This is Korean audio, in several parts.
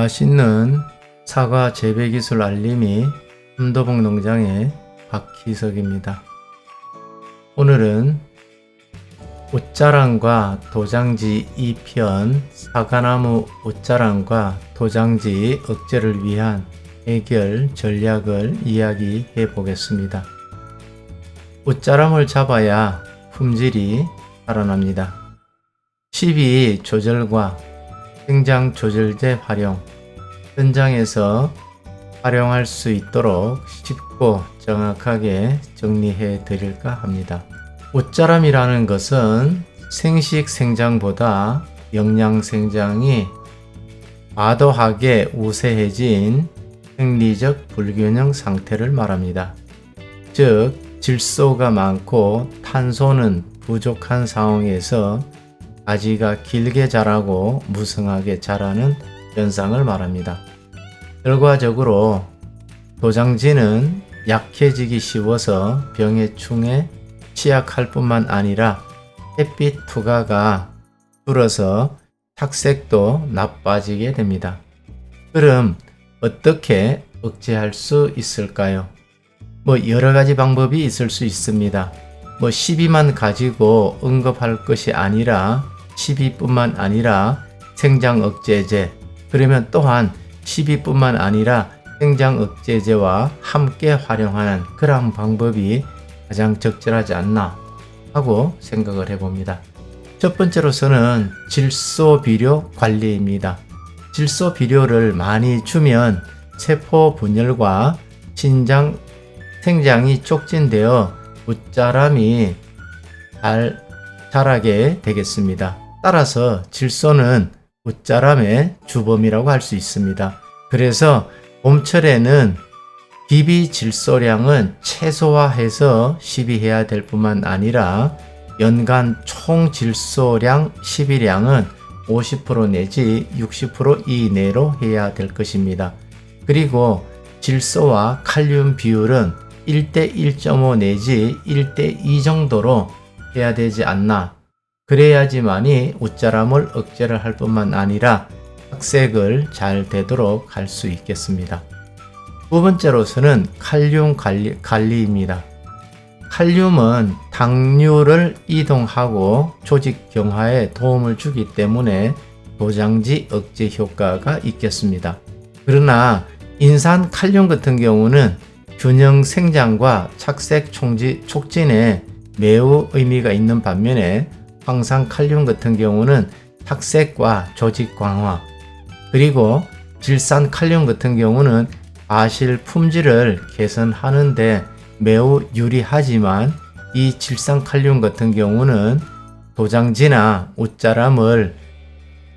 맛있는 사과 재배 기술 알림이 함도봉 농장의 박희석입니다. 오늘은 옷자랑과 도장지 2편 사과나무 옷자랑과 도장지 억제를 위한 해결 전략을 이야기해 보겠습니다. 옷자람을 잡아야 품질이 살아납니다. 12 조절과 생장 조절제 활용, 현장에서 활용할 수 있도록 쉽고 정확하게 정리해 드릴까 합니다. 옷자람이라는 것은 생식 생장보다 영양 생장이 과도하게 우세해진 생리적 불균형 상태를 말합니다. 즉, 질소가 많고 탄소는 부족한 상황에서 가지가 길게 자라고 무성하게 자라는 현상을 말합니다. 결과적으로 도장지는 약해지기 쉬워서 병의 충에 취약할 뿐만 아니라 햇빛 투과가 줄어서 착색도 나빠지게 됩니다. 그럼 어떻게 억제할 수 있을까요? 뭐 여러 가지 방법이 있을 수 있습니다. 뭐 12만 가지고 언급할 것이 아니라 12뿐만 아니라 생장 억제제 그러면 또한 12뿐만 아니라 생장 억제제와 함께 활용하는 그러한 방법이 가장 적절하지 않나 하고 생각을 해봅니다. 첫 번째로서는 질소 비료 관리입니다. 질소 비료를 많이 주면 세포 분열과 신장 생장이 촉진되어 웃자람이 잘 자라게 되겠습니다. 따라서 질소는 웃자람의 주범이라고 할 수 있습니다. 그래서 봄철에는 비비 질소량은 최소화해서 시비해야 될 뿐만 아니라 연간 총 질소량 시비량은 50% 내지 60% 이내로 해야 될 것입니다. 그리고 질소와 칼륨 비율은 1대 1.5 내지 1대 2 정도로 해야 되지 않나. 그래야지만이 웃자람을 억제를 할 뿐만 아니라 학색을 잘 되도록 할 수 있겠습니다. 두 번째로서는 칼륨 관리, 관리 입니다. 칼륨은 당류를 이동하고 조직 경화에 도움을 주기 때문에 도장지 억제 효과가 있겠습니다. 그러나 인산 칼륨 같은 경우는 균형 생장과 착색 총지, 촉진에 매우 의미가 있는 반면에 황산 칼륨 같은 경우는 착색과 조직 강화 그리고 질산 칼륨 같은 경우는 아실 품질을 개선하는데 매우 유리하지만 이 질산 칼륨 같은 경우는 도장지나 옷자람을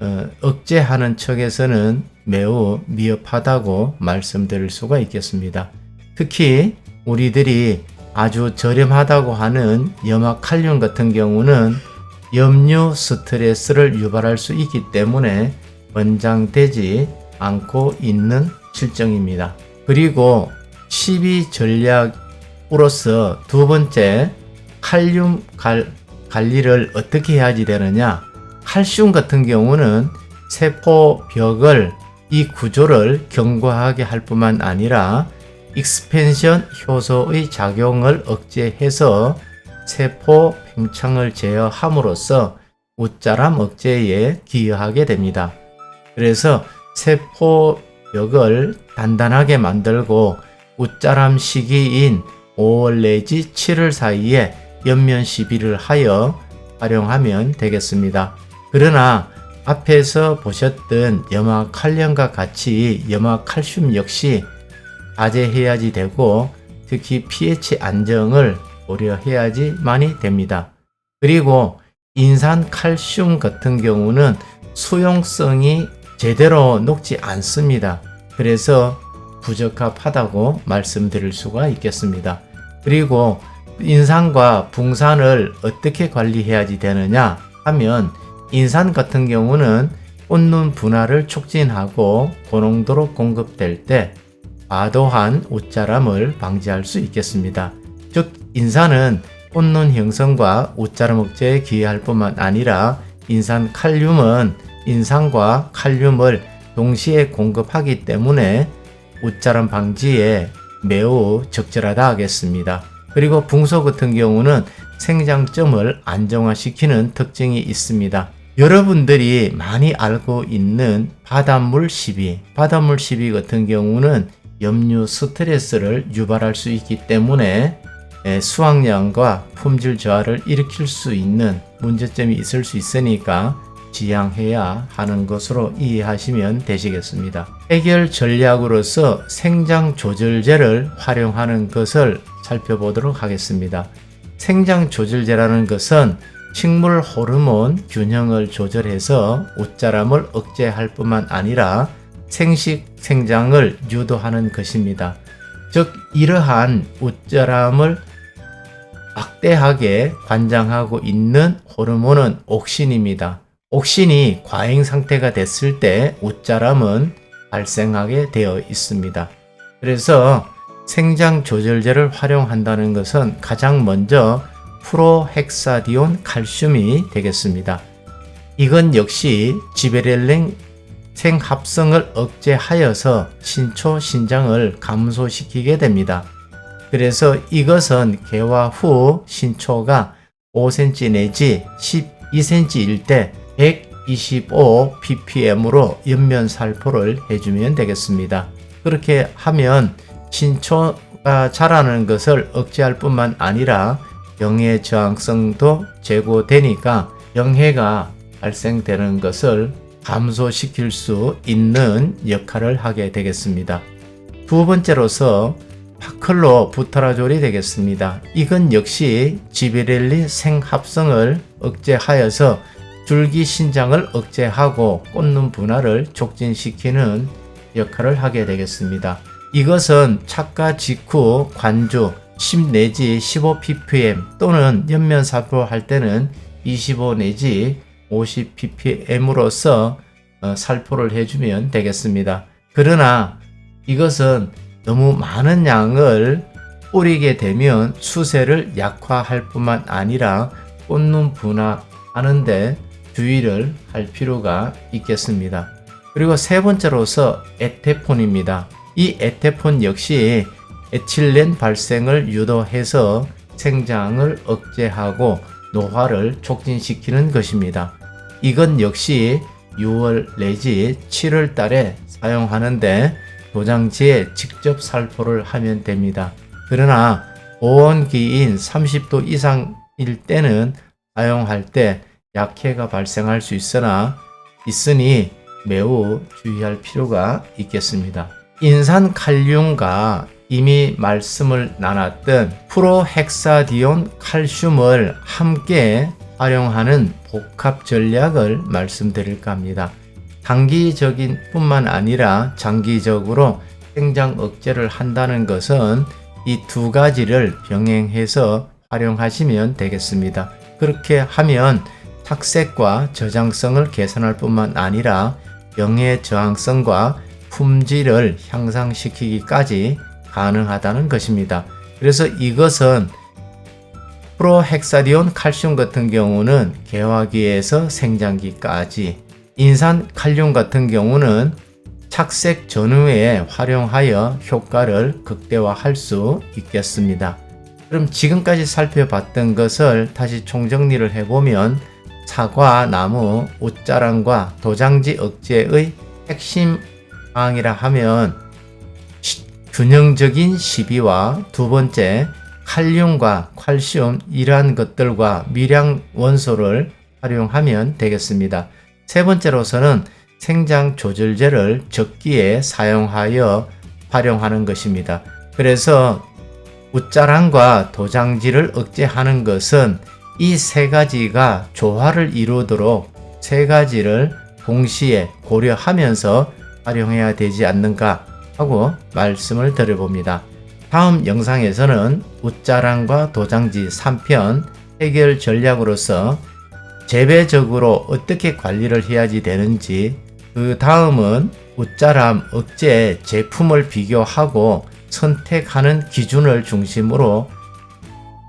어, 억제하는 척에서는 매우 미흡하다고 말씀드릴 수가 있겠습니다. 특히 우리들이 아주 저렴하다고 하는 염화 칼륨 같은 경우는 염류 스트레스를 유발할 수 있기 때문에 권장되지 않고 있는 실정입니다. 그리고 12 전략으로서 두 번째 칼륨 갈, 관리를 어떻게 해야지 되느냐 칼슘 같은 경우는 세포 벽을 이 구조를 견고하게 할 뿐만 아니라 익스펜션 효소의 작용을 억제해서 세포 팽창을 제어함으로써 웃자람 억제에 기여하게 됩니다. 그래서 세포벽을 단단하게 만들고 웃자람 시기인 5월 내지 7월 사이에 연면 시비를 하여 활용하면 되겠습니다. 그러나 앞에서 보셨던 염화 칼륨과 같이 염화 칼슘 역시 자제해야지 되고 특히 pH 안정을 고려해야지만이 됩니다. 그리고 인산 칼슘 같은 경우는 수용성이 제대로 녹지 않습니다. 그래서 부적합하다고 말씀드릴 수가 있겠습니다. 그리고 인산과 붕산을 어떻게 관리해야지 되느냐 하면 인산 같은 경우는 꽃눈 분할을 촉진하고 고농도로 공급될 때 과도한 옷자람을 방지할 수 있겠습니다. 즉 인산은 꽃눈 형성과 옷자람 억제에 기여할 뿐만 아니라 인산 칼륨은 인산과 칼륨을 동시에 공급하기 때문에 웃자람 방지에 매우 적절하다 하겠습니다. 그리고 붕소 같은 경우는 생장점을 안정화시키는 특징이 있습니다. 여러분들이 많이 알고 있는 바닷물 시비, 바닷물 시비 같은 경우는 염류 스트레스를 유발할 수 있기 때문에 에, 수확량과 품질 저하를 일으킬 수 있는 문제점이 있을 수 있으니까 지양해야 하는 것으로 이해하시면 되시겠습니다. 해결 전략으로서 생장 조절제를 활용하는 것을 살펴보도록 하겠습니다. 생장 조절제라는 것은 식물 호르몬 균형을 조절해서 웃자람을 억제할 뿐만 아니라 생식 생장을 유도하는 것입니다. 즉 이러한 웃자람을 막대하게 관장하고 있는 호르몬은 옥신입니다. 옥신이 과잉 상태가 됐을 때 웃자람은 발생하게 되어 있습니다. 그래서 생장 조절제를 활용한다는 것은 가장 먼저 프로헥사디온 칼슘이 되겠습니다. 이건 역시 지베렐링 생합성을 억제하여서 신초 신장을 감소시키게 됩니다. 그래서 이것은 개화 후 신초가 5cm 내지 12cm일 때 125 ppm으로 옆면 살포를 해주면 되겠습니다. 그렇게 하면 신초가 자라는 것을 억제할 뿐만 아니라 영해 저항성도 제고되니까 영해가 발생되는 것을 감소시킬 수 있는 역할을 하게 되겠습니다. 두 번째로서 파클로 부타라졸이 되겠습니다. 이건 역시 지베렐린 생합성을 억제하여서 줄기 신장을 억제하고 꽃눈 분할을 촉진시키는 역할을 하게 되겠습니다. 이것은 착가 직후 관주 10 내지 15 ppm 또는 옆면 살포할 때는 25 내지 50 ppm으로서 어, 살포를 해주면 되겠습니다. 그러나 이것은 너무 많은 양을 뿌리게 되면 수세를 약화할 뿐만 아니라 꽃눈 분화하는데 주의를 할 필요가 있겠습니다. 그리고 세 번째로서 에테폰입니다. 이 에테폰 역시 에틸렌 발생을 유도해서 생장을 억제하고 노화를 촉진시키는 것입니다. 이건 역시 6월 내지 7월 달에 사용하는데 도장지에 직접 살포를 하면 됩니다. 그러나 보온기인 30도 이상일 때는 사용할 때 약해가 발생할 수 있으나 있으니 매우 주의할 필요가 있겠습니다. 인산 칼륨과 이미 말씀을 나눴던 프로헥사디온 칼슘을 함께 활용하는 복합 전략을 말씀드릴까 합니다. 단기적인 뿐만 아니라 장기적으로 생장 억제를 한다는 것은 이 두 가지를 병행해서 활용하시면 되겠습니다. 그렇게 하면 착색과 저장성을 개선할 뿐만 아니라 영해 저항성과 품질을 향상시키기까지 가능하다는 것입니다. 그래서 이것은 프로헥사디온 칼슘 같은 경우는 개화기에서 생장기까지 인산 칼륨 같은 경우는 착색 전후에 활용하여 효과를 극대화할 수 있겠습니다. 그럼 지금까지 살펴봤던 것을 다시 총정리를 해보면 사과, 나무, 옷자랑과 도장지 억제의 핵심 사항이라 하면 균형적인 시비와 두 번째 칼륨과 칼슘 이러한 것들과 미량 원소를 활용하면 되겠습니다. 세 번째로서는 생장 조절제를 적기에 사용하여 활용하는 것입니다. 그래서 웃자랑과 도장지를 억제하는 것은 이 세 가지가 조화를 이루도록 세 가지를 동시에 고려하면서 활용해야 되지 않는가 하고 말씀을 드려봅니다. 다음 영상에서는 웃자랑과 도장지 3편 해결 전략으로서 재배적으로 어떻게 관리를 해야지 되는지 그 다음은 웃자람 억제 제품을 비교하고 선택하는 기준을 중심으로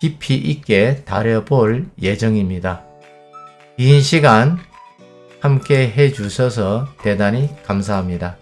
깊이 있게 다뤄볼 예정입니다. 긴 시간 함께 해 주셔서 대단히 감사합니다.